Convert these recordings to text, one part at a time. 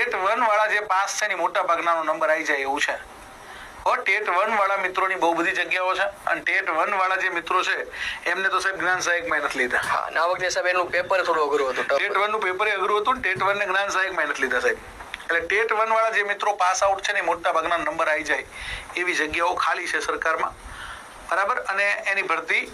TET one વાળા જે pass છે ને મોટા ભાગનાનો નંબર આવી જાય એવું છે. હો ટેટ વન વાળા મિત્રોની બહુ બધી જગ્યાઓ છે અને ટેટ વન વાળા જે મિત્રો છે એમને તો સાહેબ જ્ઞાન સહાયકમાં નથી લીધા. હા આ વખતે સાહેબ એનું પેપર થોડું અઘરું હતું ટેટ વનનું પેપર અઘરું હતું ટેટ વન ને જ્ઞાન સહાયકમાં નથી લીધા સાહેબ. એટલે ટેટ વન વાળા જે મિત્રો પાસ આઉટ છે ને મોટા ભાગના નંબર આવી જાય એવી જગ્યાઓ ખાલી છે સરકારમાં. બરાબર? અને એની ભરતી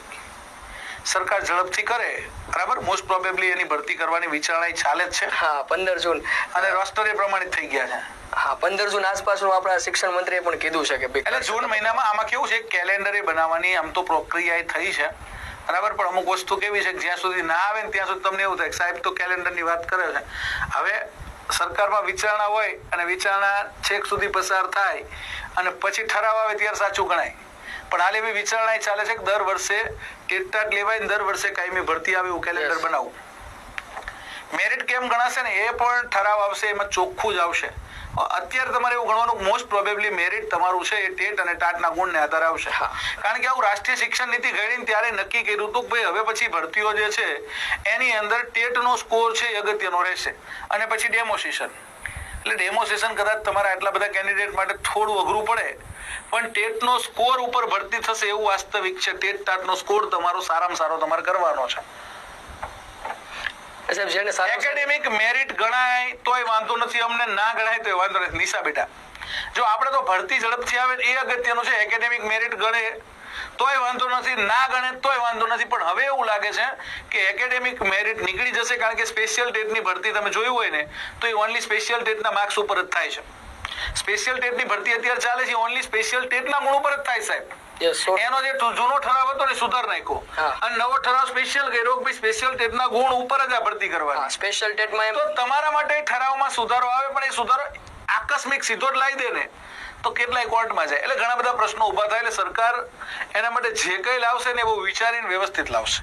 સરકાર ઝડપથી કરે બરાબર? મોસ્ટ પ્રોબેબલી એની ભરતી કરવાની વિચારણા ચાલે જ છે. હા પંદર જૂન. અને રાષ્ટ્રીય પ્રમાણિત થઈ ગયા છે. હા પંદર જૂન આસપાસનું આપણા શિક્ષણ મંત્રીએ પણ કીધું છે કે એટલે જૂન મહિનામાં આમાં કેવું છે? કેલેન્ડરે બનાવવાની આમ તો પ્રક્રિયા થઈ છે. બરાબર? પણ અમુક વસ્તુ કેવી છે જ્યાં સુધી ના આવે ને ત્યાં સુધી તમને એવું થાય સાહેબ તો કેલેન્ડરની વાત કરે છે. હવે સરકારમાં વિચારણા હોય અને વિચારણા છેક સુધી પસાર થાય અને પછી ઠરાવ આવે ત્યારે સાચું ગણાય. પણ હાલ એવી વિચારણા ચાલે છે કે દર વર્ષે ટેટટાટ લેવાય ને દર વર્ષે કાયમી ભરતી આવે એવું કેલેન્ડર બનાવું. બનાવવું મેરિટ કેમ ગણાશે ને એ પણ ઠરાવ આવશે એમાં ચોખ્ખું જ આવશે. અત્યારે તમારે એવું ગણવાનું મોસ્ટ પ્રોબેબલી મેરિટ તમારું છે એ ટેટ અને ટાટના ગુણને આધારે આવશે. કારણ કે આવું રાષ્ટ્રીય શિક્ષણ નીતિ ઘડીને ત્યારે નક્કી કર્યું હતું કે ભાઈ હવે પછી ભરતીઓ જે છે એની અંદર ટેટનો સ્કોર છે એ અગત્યનો રહેશે. અને પછી ડેમો સેશન એટલે ડેમો સેશન કદાચ તમારા આટલા બધા કેન્ડિડેટ માટે થોડું અઘરું પડે. પણ ટેટનો સ્કોર ઉપર ભરતી થશે એવું વાસ્તવિક છે. ટેટ ટાટનો સ્કોર તમારો સારામાં સારો તમારે કરવાનો છે. સાહેબ જેને એકેડેમિક મેરિટ ગણાય તોય વાંધો નથી. અમને ના ગણાય તોય વાંધો નથી. નિશા બેટા. જો આપણે તો ભરતી ઝડપથી આવે એ અગત્યનું છે. એકેડેમિક મેરિટ ગણે તોય વાંધો નથી ના ગણે તોય વાંધો નથી પણ હવે એવું લાગે છે કે એકેડેમિક મેરિટ નીકળી જશે કારણ કે સ્પેશિયલ ટેટની ભરતી તમે જોયું હોય ને તો એ ઓનલી સ્પેશિયલ ટેટના માર્ક્સ ઉપર જ થાય છે. સ્પેશિયલ ટેટની ભરતી અત્યારે ચાલે છે ઓનલી સ્પેશિયલ ટેટના ગુણ ઉપર જ થાય સાહેબ. એનો જે જૂનો ઠરાવ હતો ને સુધાર નાખ્યો. અને નવો ઠરાવ સ્પેશિયલ કર્યો કે સ્પેશિયલ ટેટના ગુણ ઉપર જ આ ભરતી કરવા કરવાની સ્પેશિયલ ટેટમાં તો તમારા માટે ઠરાવમાં સુધારો આવે પણ એ સુધારો આકસ્મિક સીધો જ લાવી દે ને. તો કેટલાય કોર્ટમાં જાય. એટલે ઘણા બધા પ્રશ્નો ઊભા થાય. એટલે સરકાર એના માટે જે કંઈ લાવશે ને એ વિચારીને વ્યવસ્થિત લાવશે.